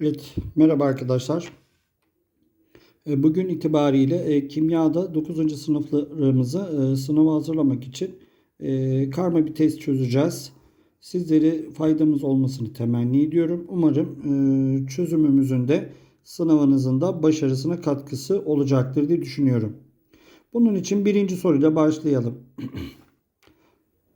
Evet, merhaba arkadaşlar. E, Bugün itibariyle e, kimyada 9. sınıflarımızı e, sınava hazırlamak için karma bir test çözeceğiz. Sizleri faydamız olmasını temenni ediyorum. Umarım çözümümüzün de sınavınızın da başarısına katkısı olacaktır diye düşünüyorum. Bunun için birinci soruyla başlayalım.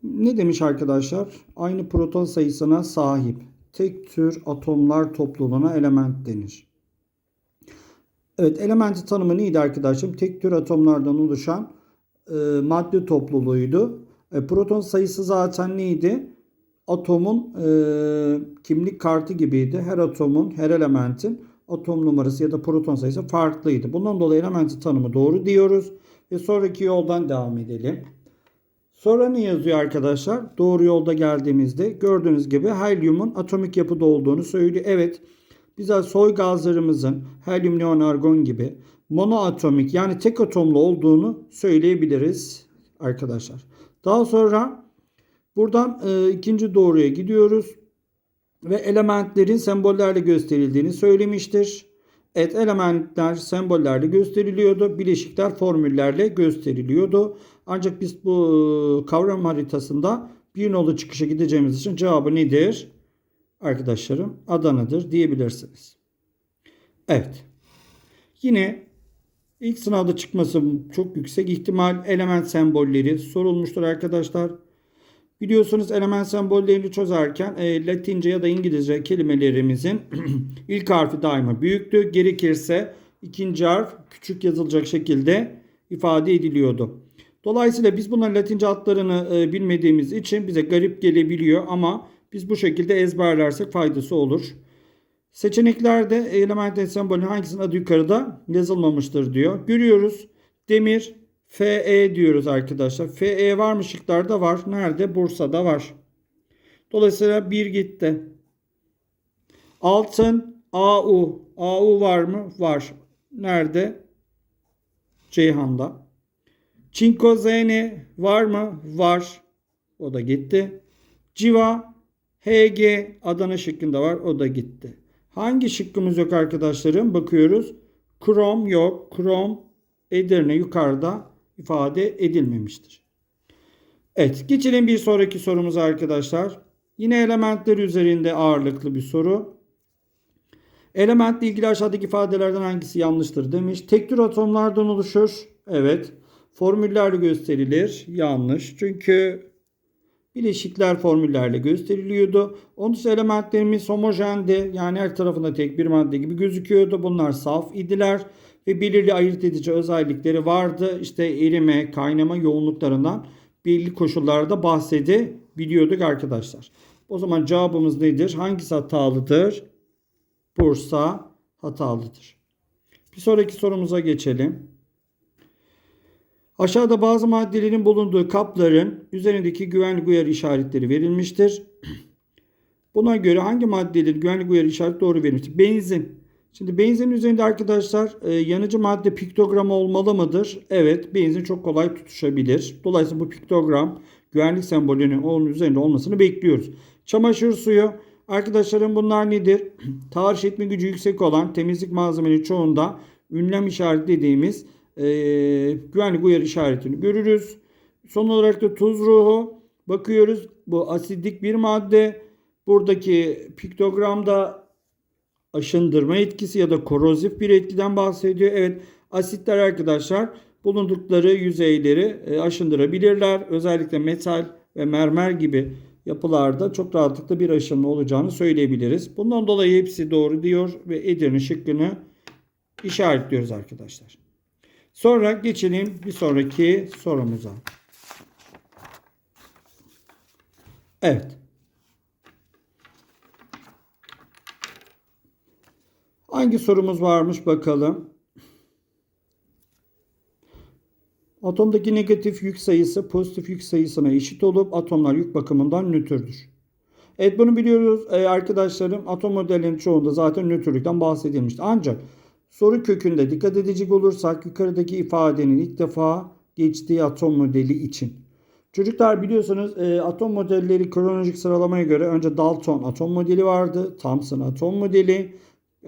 Ne demiş arkadaşlar? Aynı proton sayısına sahip tek tür atomlar topluluğuna element denir. Evet elementi tanımı neydi arkadaşım? Tek tür atomlardan oluşan e, madde topluluğuydu. E, proton sayısı zaten neydi? Atomun e, kimlik kartı gibiydi. Her atomun, her elementin atom numarası ya da proton sayısı farklıydı. Bundan dolayı elementi tanımı doğru diyoruz. Ve sonraki yoldan devam edelim. Sonra ne yazıyor arkadaşlar? Doğru yolda geldiğimizde gördüğünüz gibi helyumun atomik yapıda olduğunu söylüyor. Evet bize soy gazlarımızın helyum, neon, argon gibi monoatomik yani tek atomlu olduğunu söyleyebiliriz arkadaşlar. Daha sonra buradan e, ikinci doğruya gidiyoruz ve elementlerin sembollerle gösterildiğini söylemiştir. Evet elementler sembollerle gösteriliyordu. Bileşikler formüllerle gösteriliyordu. Ancak biz bu kavram haritasında bir nolu çıkışa gideceğimiz için cevabı nedir? Arkadaşlarım Adana'dır diyebilirsiniz. Evet. Yine ilk sınavda çıkması çok yüksek ihtimal element sembolleri sorulmuştur arkadaşlar. Biliyorsunuz element sembollerini çözerken e, Latince ya da İngilizce kelimelerimizin ilk harfi daima büyüktü. Gerekirse ikinci harf küçük yazılacak şekilde ifade ediliyordu. Dolayısıyla biz bunların Latince adlarını e, bilmediğimiz için bize garip gelebiliyor ama biz bu şekilde ezberlersek faydası olur. Seçeneklerde element sembolü hangisinin adı yukarıda yazılmamıştır diyor. Görüyoruz. Demir, FE diyoruz arkadaşlar. FE var mı şıklarda var. Nerede? Bursa'da var. Dolayısıyla bir gitti. Altın AU. AU var mı? Var. Nerede? Ceyhan'da. Çinko Z'ni var mı? Var. O da gitti. Civa HG Adana şıkkında var. O da gitti. Hangi şıkkımız yok arkadaşlarım? Bakıyoruz. Krom yok. Krom Edirne yukarıda ifade edilmemiştir. Evet geçelim bir sonraki sorumuza arkadaşlar. Yine elementler üzerinde ağırlıklı bir soru. Elementle ilgili aşağıdaki ifadelerden hangisi yanlıştır demiş. Tek tür atomlardan oluşur. Evet. Formüllerle gösterilir. Yanlış. Çünkü bileşikler formüllerle gösteriliyordu. Onun için elementlerimiz homojendi. Yani her tarafında tek bir madde gibi gözüküyordu. Bunlar saf idiler ve belirli ayırt edici özellikleri vardı. İşte erime, kaynama yoğunluklarından belli koşullarda bahsedebiliyorduk arkadaşlar. O zaman cevabımız nedir? Hangisi hatalıdır? Bursa hatalıdır. Bir sonraki sorumuza geçelim. Aşağıda bazı maddelerin bulunduğu kapların üzerindeki güvenlik uyarı işaretleri verilmiştir. Buna göre hangi maddelerin güvenlik uyarı işareti doğru verilmiştir? Benzin. Şimdi benzin üzerinde arkadaşlar e, yanıcı madde piktogramı olmalı mıdır? Evet benzin çok kolay tutuşabilir. Dolayısıyla bu piktogram güvenlik sembolünün onun üzerinde olmasını bekliyoruz. Çamaşır suyu. Arkadaşlarım bunlar nedir? Tahriş etme gücü yüksek olan temizlik malzemeleri çoğunda ünlem işareti dediğimiz e, güvenlik uyarı işaretini görürüz. Son olarak da tuz ruhu bakıyoruz. Bu asidik bir madde. Buradaki piktogramda aşındırma etkisi ya da korozif bir etkiden bahsediyor. Evet asitler arkadaşlar bulundukları yüzeyleri e, aşındırabilirler. Özellikle metal ve mermer gibi yapılarda çok rahatlıkla bir aşınma olacağını söyleyebiliriz. Bundan dolayı hepsi doğru diyor ve Edirne şıkkını işaretliyoruz arkadaşlar. Sonra geçelim bir sonraki sorumuza. Evet. Hangi sorumuz varmış bakalım. Atomdaki negatif yük sayısı pozitif yük sayısına eşit olup atomlar yük bakımından nötrdür. Evet bunu biliyoruz ee, arkadaşlarım. Atom modellerinin çoğunda zaten nötrlükten bahsedilmişti. Ancak soru kökünde dikkat edecek olursak yukarıdaki ifadenin ilk defa geçtiği atom modeli için. Çocuklar biliyorsunuz e, atom modelleri kronolojik sıralamaya göre önce Dalton atom modeli vardı. Thomson atom modeli.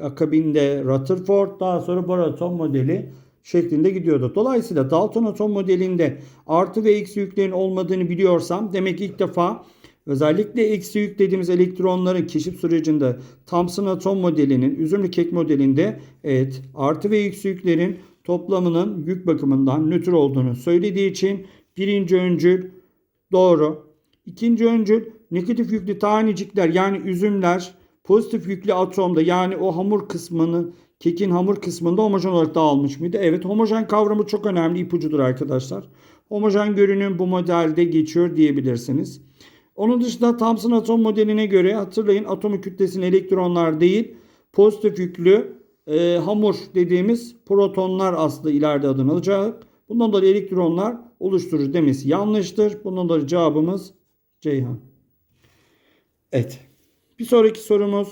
Akabinde Rutherford, daha sonra Bohr modeli şeklinde gidiyordu. Dolayısıyla Dalton atom modelinde artı ve eksi yüklerin olmadığını biliyorsam demek ilk defa özellikle eksi yük dediğimiz elektronların keşif sürecinde Thomson atom modelinin üzümlü kek modelinde evet artı ve eksi yüklerin toplamının yük bakımından nötr olduğunu söylediği için birinci öncül doğru. İkinci öncül negatif yüklü tanecikler yani üzümler pozitif yüklü atomda yani o hamur kısmını kekin hamur kısmında homojen olarak dağılmış mıydı? Evet homojen kavramı çok önemli ipucudur arkadaşlar. Homojen görünüm bu modelde geçiyor diyebilirsiniz. Onun dışında Thomson atom modeline göre hatırlayın atomu kütlesinin elektronlar değil pozitif yüklü e, hamur dediğimiz protonlar aslında ileride adını alacak. Bundan dolayı elektronlar oluşturur demesi yanlıştır. Bundan dolayı cevabımız Ceyhan. Evet. Bir sonraki sorumuz.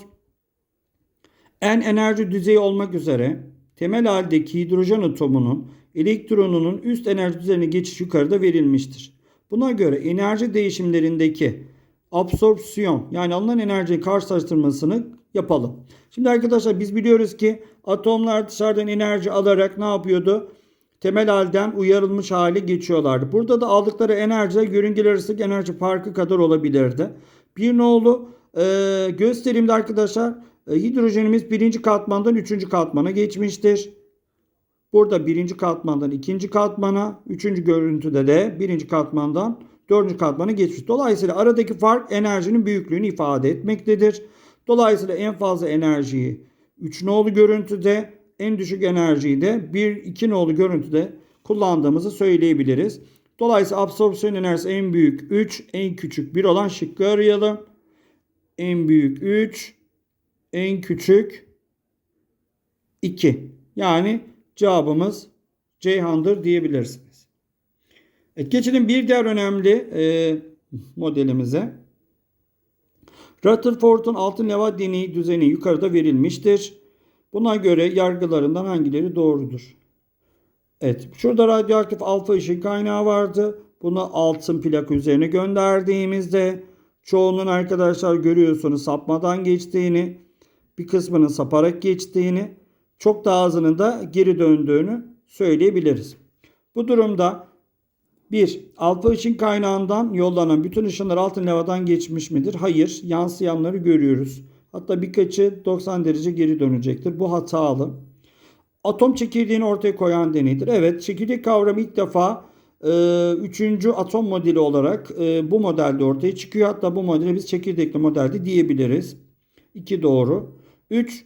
En enerji düzeyi olmak üzere temel haldeki hidrojen atomunun elektronunun üst enerji düzeyine geçiş yukarıda verilmiştir. Buna göre enerji değişimlerindeki absorpsiyon yani alınan enerji karşılaştırmasını yapalım. Şimdi arkadaşlar biz biliyoruz ki atomlar dışarıdan enerji alarak ne yapıyordu? Temel halden uyarılmış hale geçiyorlardı. Burada da aldıkları enerji yörüngeler arasındaki enerji farkı kadar olabilirdi. Bir nolu e, gösterimde arkadaşlar e, hidrojenimiz birinci katmandan üçüncü katmana geçmiştir. Burada birinci katmandan ikinci katmana, üçüncü görüntüde de birinci katmandan dördüncü katmana geçmiş. Dolayısıyla aradaki fark enerjinin büyüklüğünü ifade etmektedir. Dolayısıyla en fazla enerjiyi 3 nolu görüntüde, en düşük enerjiyi de 1 2 nolu görüntüde kullandığımızı söyleyebiliriz. Dolayısıyla absorpsiyon enerjisi en büyük 3, en küçük 1 olan şıkkı arayalım. En büyük 3, en küçük 2. Yani cevabımız Ceyhan'dır diyebilirsiniz. Evet, geçelim bir diğer önemli e, modelimize. Rutherford'un altın leva deneyi düzeni yukarıda verilmiştir. Buna göre yargılarından hangileri doğrudur? Evet, şurada radyoaktif alfa ışık kaynağı vardı. Bunu altın plak üzerine gönderdiğimizde çoğunun arkadaşlar görüyorsunuz sapmadan geçtiğini, bir kısmının saparak geçtiğini, çok daha azının da geri döndüğünü söyleyebiliriz. Bu durumda bir, alfa ışın kaynağından yollanan bütün ışınlar altın levadan geçmiş midir? Hayır. Yansıyanları görüyoruz. Hatta birkaçı 90 derece geri dönecektir. Bu hatalı. Atom çekirdeğini ortaya koyan deneydir. Evet çekirdek kavramı ilk defa üçüncü atom modeli olarak e, bu modelde ortaya çıkıyor. Hatta bu modeli biz çekirdekli modelde diyebiliriz. 2 doğru. 3.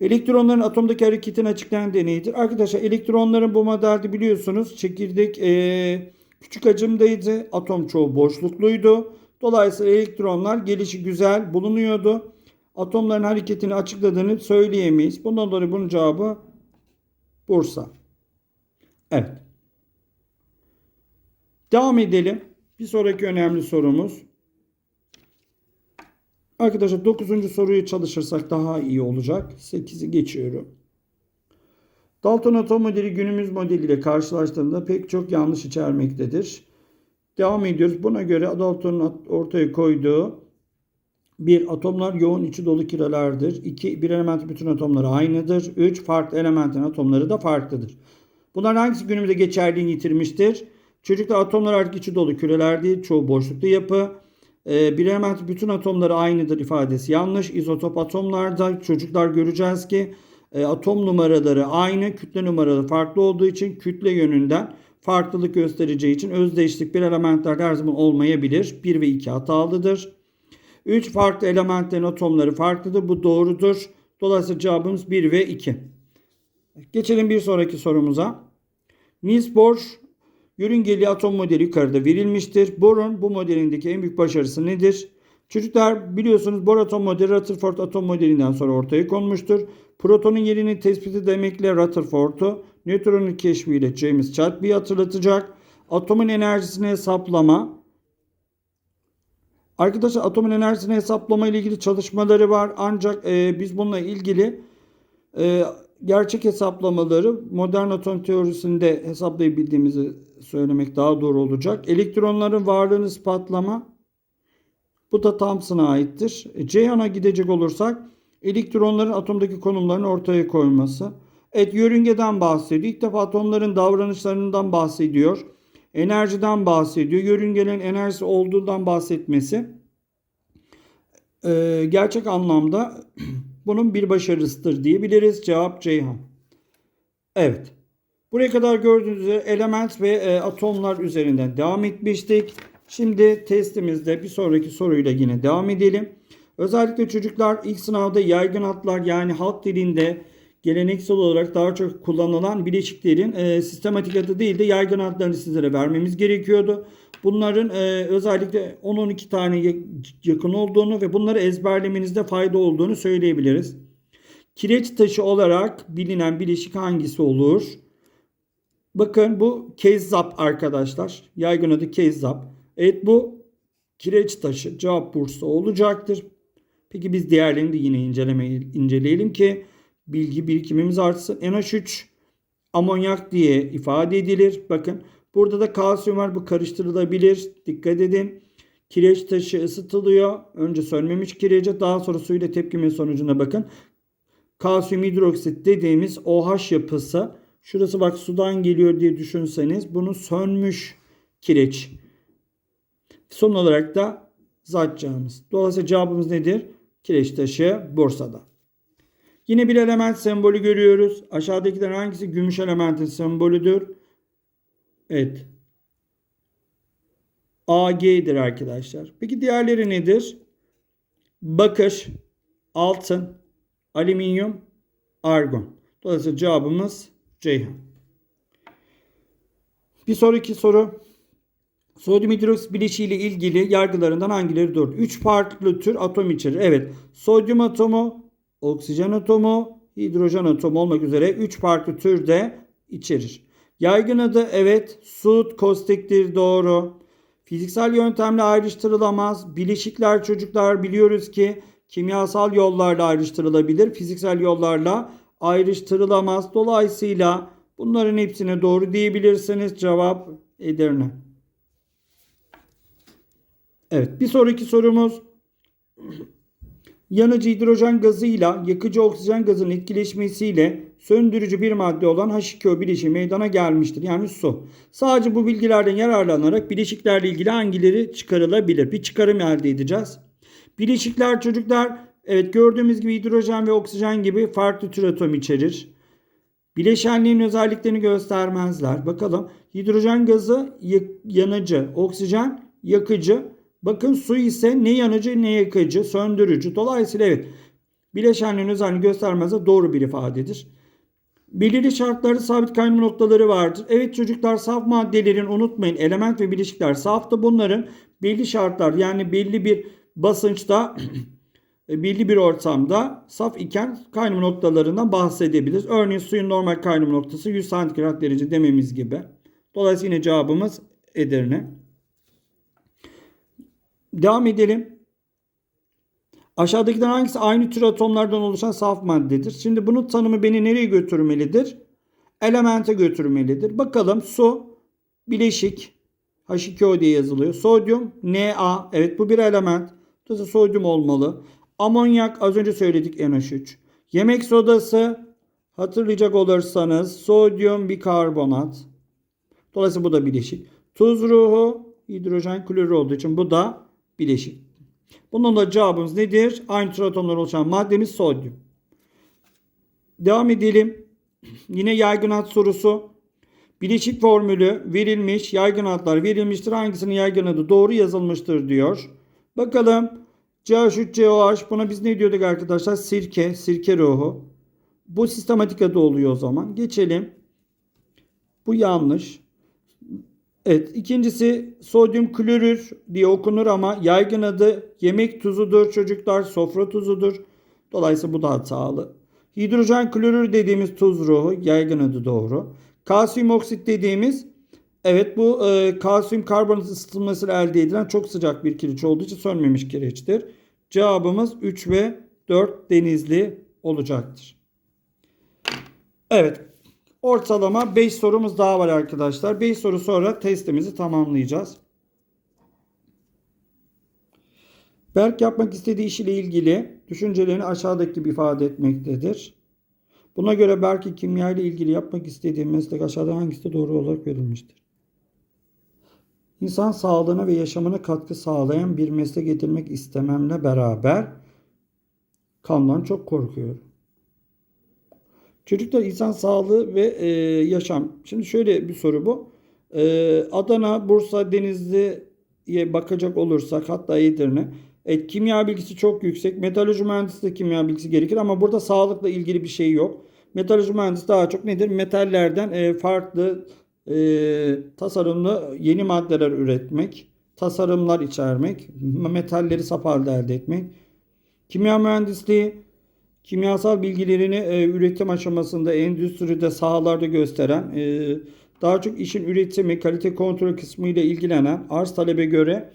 Elektronların atomdaki hareketini açıklayan deneydir. Arkadaşlar elektronların bu modelde biliyorsunuz çekirdek e, küçük hacimdeydi. Atom çoğu boşlukluydu. Dolayısıyla elektronlar gelişi güzel bulunuyordu. Atomların hareketini açıkladığını söyleyemeyiz. Bundan dolayı bunun cevabı Bursa. Evet. Devam edelim. Bir sonraki önemli sorumuz. Arkadaşlar 9. soruyu çalışırsak daha iyi olacak. 8'i geçiyorum. Dalton atom modeli günümüz modeliyle karşılaştığında pek çok yanlış içermektedir. Devam ediyoruz. Buna göre Dalton'un ortaya koyduğu bir atomlar yoğun içi dolu kirelerdir. 2 bir elementin bütün atomları aynıdır. 3 farklı elementin atomları da farklıdır. Bunların hangisi günümüzde geçerliğini yitirmiştir? Çocuklar atomlar artık içi dolu küreler değil. Çoğu boşluklu yapı. Ee, bir elementin bütün atomları aynıdır ifadesi yanlış. İzotop atomlarda çocuklar göreceğiz ki e, atom numaraları aynı, kütle numaraları farklı olduğu için kütle yönünden farklılık göstereceği için özdeşlik bir elementlerde her zaman olmayabilir. 1 ve 2 hatalıdır. 3 farklı elementlerin atomları farklıdır. Bu doğrudur. Dolayısıyla cevabımız 1 ve 2. Geçelim bir sonraki sorumuza. Niels Bohr yörüngeli atom modeli yukarıda verilmiştir. Bohr'un bu modelindeki en büyük başarısı nedir? Çocuklar biliyorsunuz Bohr atom modeli Rutherford atom modelinden sonra ortaya konmuştur. Protonun yerini tespiti demekle Rutherford'u, nötronun keşfiyle James Chadwick'i hatırlatacak. Atomun enerjisini hesaplama. Arkadaşlar atomun enerjisini hesaplama ile ilgili çalışmaları var. Ancak e, biz bununla ilgili e, gerçek hesaplamaları modern atom teorisinde hesaplayabildiğimizi söylemek daha doğru olacak. Elektronların varlığını ispatlama bu da Thomson'a aittir. E, Ceyhan'a gidecek olursak Elektronların atomdaki konumlarını ortaya koyması. Evet yörüngeden bahsediyor. İlk defa atomların davranışlarından bahsediyor. Enerjiden bahsediyor. Yörüngenin enerjisi olduğundan bahsetmesi. Ee, gerçek anlamda bunun bir başarısıdır diyebiliriz. Cevap Ceyhan. Evet. Buraya kadar gördüğünüz üzere element ve e, atomlar üzerinden devam etmiştik. Şimdi testimizde bir sonraki soruyla yine devam edelim. Özellikle çocuklar ilk sınavda yaygın adlar yani halk dilinde geleneksel olarak daha çok kullanılan bileşiklerin e, sistematik adı değil de yaygın adlarını sizlere vermemiz gerekiyordu. Bunların e, özellikle 10-12 tane yakın olduğunu ve bunları ezberlemenizde fayda olduğunu söyleyebiliriz. Kireç taşı olarak bilinen bileşik hangisi olur? Bakın bu kezzap arkadaşlar. Yaygın adı kezzap. Evet bu kireç taşı. Cevap Bursa olacaktır. Peki biz diğerlerini de yine inceleyelim ki bilgi birikimimiz artsın. NH3 amonyak diye ifade edilir. Bakın burada da kalsiyum var. Bu karıştırılabilir. Dikkat edin. Kireç taşı ısıtılıyor. Önce sönmemiş kirece daha sonra suyla tepkime sonucunda bakın. Kalsiyum hidroksit dediğimiz OH yapısı. Şurası bak sudan geliyor diye düşünseniz bunu sönmüş kireç. Son olarak da zatçağımız. Dolayısıyla cevabımız nedir? Kireç taşı Bursa'da. Yine bir element sembolü görüyoruz. Aşağıdakilerin hangisi gümüş elementin sembolüdür? Evet. AG'dir arkadaşlar. Peki diğerleri nedir? Bakır, altın, alüminyum, argon. Dolayısıyla cevabımız Ceyhan. Bir sonraki soru. Sodyum hidroksit bileşiği ile ilgili yargılarından hangileri doğru? 3 farklı tür atom içerir. Evet. Sodyum atomu, oksijen atomu, hidrojen atomu olmak üzere 3 farklı türde içerir. Yaygın adı evet sut kostiktir doğru. Fiziksel yöntemle ayrıştırılamaz. Bileşikler çocuklar biliyoruz ki kimyasal yollarla ayrıştırılabilir. Fiziksel yollarla ayrıştırılamaz. Dolayısıyla bunların hepsine doğru diyebilirsiniz. Cevap Edirne. Evet bir sonraki sorumuz. Yanıcı hidrojen gazıyla yakıcı oksijen gazının etkileşmesiyle söndürücü bir madde olan H2O bileşiği meydana gelmiştir. Yani su. Sadece bu bilgilerden yararlanarak bileşiklerle ilgili hangileri çıkarılabilir? Bir çıkarım elde edeceğiz. Bileşikler çocuklar evet gördüğümüz gibi hidrojen ve oksijen gibi farklı tür atom içerir. Bileşenliğin özelliklerini göstermezler. Bakalım hidrojen gazı yanıcı, oksijen yakıcı, Bakın su ise ne yanıcı ne yakıcı, söndürücü. Dolayısıyla evet bileşenlerin özelliğini göstermezse doğru bir ifadedir. Belirli şartları sabit kaynama noktaları vardır. Evet çocuklar saf maddelerin unutmayın element ve bileşikler saftı. Bunların belli şartlar yani belli bir basınçta belli bir ortamda saf iken kaynama noktalarından bahsedebiliriz. Örneğin suyun normal kaynama noktası 100 santigrat derece dememiz gibi. Dolayısıyla yine cevabımız Edirne. Devam edelim. Aşağıdakilerden hangisi aynı tür atomlardan oluşan saf maddedir? Şimdi bunun tanımı beni nereye götürmelidir? Elemente götürmelidir. Bakalım su, bileşik, H2O diye yazılıyor. Sodyum, Na. Evet bu bir element. Dolayısıyla sodyum olmalı. Amonyak az önce söyledik NH3. Yemek sodası hatırlayacak olursanız sodyum bikarbonat. Dolayısıyla bu da bileşik. Tuz ruhu hidrojen klorür olduğu için bu da bileşik. Bunun da cevabımız nedir? Aynı tür atomlar oluşan maddemiz sodyum. Devam edelim. Yine yaygın ad sorusu. Bileşik formülü verilmiş. Yaygın adlar verilmiştir. Hangisinin yaygın adı doğru yazılmıştır diyor. Bakalım. CH3COH buna biz ne diyorduk arkadaşlar? Sirke, sirke ruhu. Bu sistematik adı oluyor o zaman. Geçelim. Bu yanlış. Evet ikincisi sodyum klorür diye okunur ama yaygın adı yemek tuzudur çocuklar sofra tuzudur. Dolayısıyla bu da hatalı. Hidrojen klorür dediğimiz tuz ruhu yaygın adı doğru. Kalsiyum oksit dediğimiz evet bu e, kalsiyum karbonat ısıtılmasıyla elde edilen çok sıcak bir kireç olduğu için sönmemiş kireçtir. Cevabımız 3 ve 4 denizli olacaktır. Evet Ortalama 5 sorumuz daha var arkadaşlar. 5 soru sonra testimizi tamamlayacağız. Berk yapmak istediği iş ile ilgili düşüncelerini aşağıdaki gibi ifade etmektedir. Buna göre Berk'in kimya ile ilgili yapmak istediği meslek aşağıda hangisi doğru olarak verilmiştir? İnsan sağlığına ve yaşamına katkı sağlayan bir meslek getirmek istememle beraber kandan çok korkuyorum. Çocuklar insan sağlığı ve e, yaşam. Şimdi şöyle bir soru bu. E, Adana, Bursa, Denizli'ye bakacak olursak hatta Edirne. Evet, kimya bilgisi çok yüksek. Metalurji mühendisliği de kimya bilgisi gerekir ama burada sağlıkla ilgili bir şey yok. Metalurji mühendisi daha çok nedir? Metallerden e, farklı e, tasarımlı yeni maddeler üretmek, tasarımlar içermek, metalleri saf halde elde etmek. Kimya mühendisliği kimyasal bilgilerini e, üretim aşamasında endüstride sahalarda gösteren e, daha çok işin üretimi kalite kontrol kısmı ile ilgilenen arz talebe göre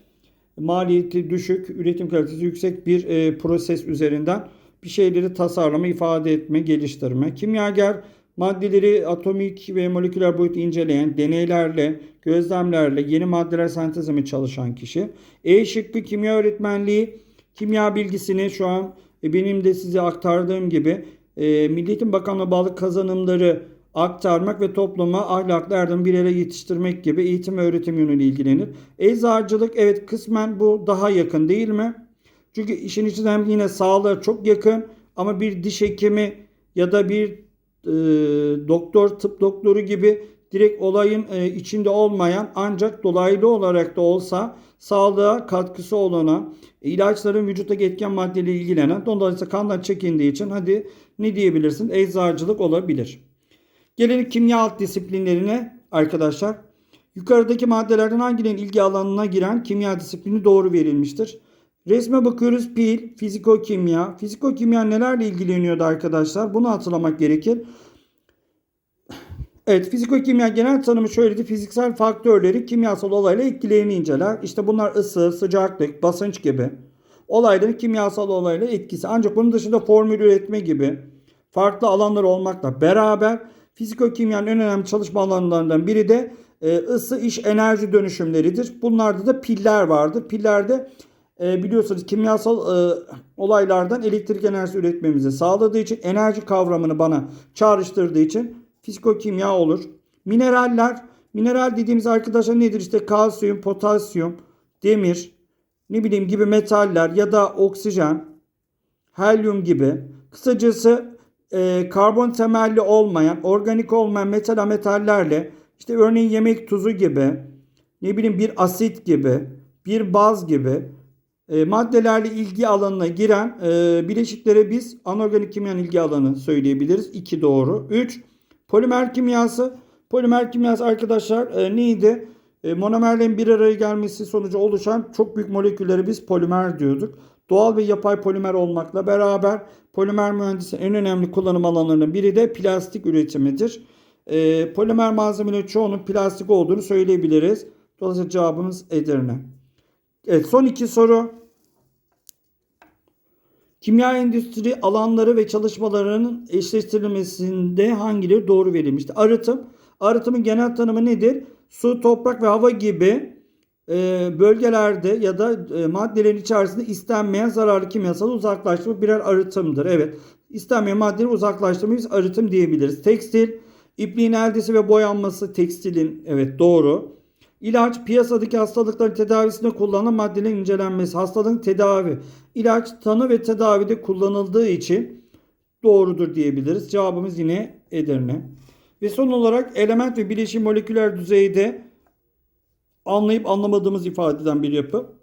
maliyeti düşük üretim kalitesi yüksek bir e, proses üzerinden bir şeyleri tasarlama ifade etme geliştirme. Kimyager maddeleri atomik ve moleküler boyut inceleyen deneylerle gözlemlerle yeni maddeler sentezime çalışan kişi. E şıkkı kimya öğretmenliği kimya bilgisini şu an e, benim de size aktardığım gibi e, Milliyetin Bakanlığı bağlı kazanımları aktarmak ve topluma ahlaklı erdem bir yere yetiştirmek gibi eğitim ve öğretim yönüyle ilgilenir. Eczacılık evet kısmen bu daha yakın değil mi? Çünkü işin içinden yine sağlığa çok yakın ama bir diş hekimi ya da bir e, doktor, tıp doktoru gibi direkt olayın e, içinde olmayan ancak dolaylı olarak da olsa sağlığa katkısı olana, ilaçların vücutta etken maddeyle ilgilenen, dolayısıyla kandan çekindiği için hadi ne diyebilirsin? Eczacılık olabilir. Gelelim kimya alt disiplinlerine arkadaşlar. Yukarıdaki maddelerden hangilerinin ilgi alanına giren kimya disiplini doğru verilmiştir? Resme bakıyoruz pil, fizikokimya. Fizikokimya nelerle ilgileniyordu arkadaşlar? Bunu hatırlamak gerekir. Evet, fizikokimya genel tanımı şöyleydi. Fiziksel faktörleri kimyasal olayla etkilerini inceler. İşte bunlar ısı, sıcaklık, basınç gibi. Olayların kimyasal olayla etkisi. Ancak bunun dışında formül üretme gibi farklı alanlar olmakla beraber fizikokimyanın en önemli çalışma alanlarından biri de e, ısı iş enerji dönüşümleridir. Bunlarda da piller vardır. Pillerde e, biliyorsunuz kimyasal e, olaylardan elektrik enerjisi üretmemizi sağladığı için enerji kavramını bana çağrıştırdığı için fizikokimya olur. Mineraller, mineral dediğimiz arkadaşlar nedir? İşte kalsiyum, potasyum, demir, ne bileyim gibi metaller ya da oksijen, helyum gibi. Kısacası e, karbon temelli olmayan, organik olmayan metal ametallerle işte örneğin yemek tuzu gibi, ne bileyim bir asit gibi, bir baz gibi e, maddelerle ilgi alanına giren e, bileşiklere biz anorganik kimyanın ilgi alanı söyleyebiliriz. 2 doğru. 3 polimer kimyası. Polimer kimyası arkadaşlar e, neydi? E, monomerlerin bir araya gelmesi sonucu oluşan çok büyük molekülleri biz polimer diyorduk. Doğal ve yapay polimer olmakla beraber polimer mühendisliğinin en önemli kullanım alanlarından biri de plastik üretimidir. E, polimer malzemelerin çoğunun plastik olduğunu söyleyebiliriz. Dolayısıyla cevabımız Edirne. Evet son iki soru. Kimya endüstri alanları ve çalışmalarının eşleştirilmesinde hangileri doğru verilmiştir? Arıtım. Arıtımın genel tanımı nedir? Su, toprak ve hava gibi e, bölgelerde ya da e, maddelerin içerisinde istenmeyen zararlı kimyasal uzaklaştırma birer arıtımdır. Evet. İstenmeyen maddeleri uzaklaştırmayı biz arıtım diyebiliriz. Tekstil, ipliğin eldesi ve boyanması tekstilin evet doğru. İlaç piyasadaki hastalıkların tedavisinde kullanılan maddelerin incelenmesi. Hastalığın tedavi. İlaç tanı ve tedavide kullanıldığı için doğrudur diyebiliriz. Cevabımız yine Edirne. Ve son olarak element ve bileşim moleküler düzeyde anlayıp anlamadığımız ifade eden bir yapı.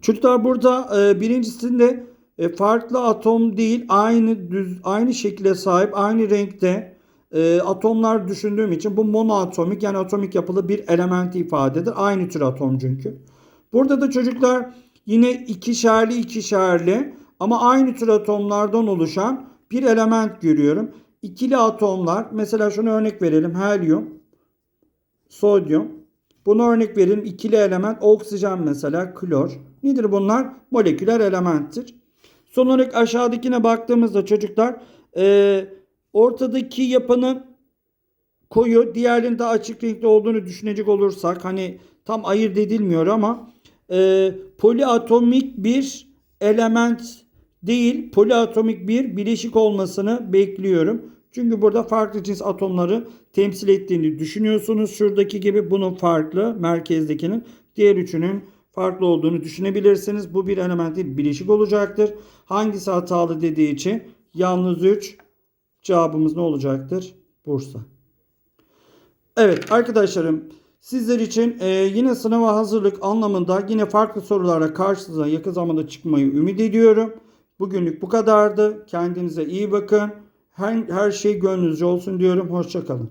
Çocuklar burada e, birincisinde e, farklı atom değil aynı düz aynı şekilde sahip aynı renkte e, atomlar düşündüğüm için bu monoatomik yani atomik yapılı bir elementi ifade eder. Aynı tür atom çünkü. Burada da çocuklar yine ikişerli ikişerli ama aynı tür atomlardan oluşan bir element görüyorum. İkili atomlar mesela şunu örnek verelim. Helyum, sodyum. Buna örnek verelim. İkili element oksijen mesela klor. Nedir bunlar? Moleküler elementtir. Son olarak aşağıdakine baktığımızda çocuklar eee ortadaki yapının koyu diğerlerinin daha açık renkli olduğunu düşünecek olursak hani tam ayırt edilmiyor ama e, poliatomik bir element değil, poliatomik bir bileşik olmasını bekliyorum. Çünkü burada farklı cins atomları temsil ettiğini düşünüyorsunuz. Şuradaki gibi bunun farklı, merkezdekinin diğer üçünün farklı olduğunu düşünebilirsiniz. Bu bir element değil, bileşik olacaktır. Hangisi hatalı dediği için yalnız 3 cevabımız ne olacaktır? Bursa. Evet arkadaşlarım sizler için e, yine sınava hazırlık anlamında yine farklı sorularla karşınıza yakın zamanda çıkmayı ümit ediyorum. Bugünlük bu kadardı. Kendinize iyi bakın. Her, her şey gönlünüzce olsun diyorum. Hoşçakalın.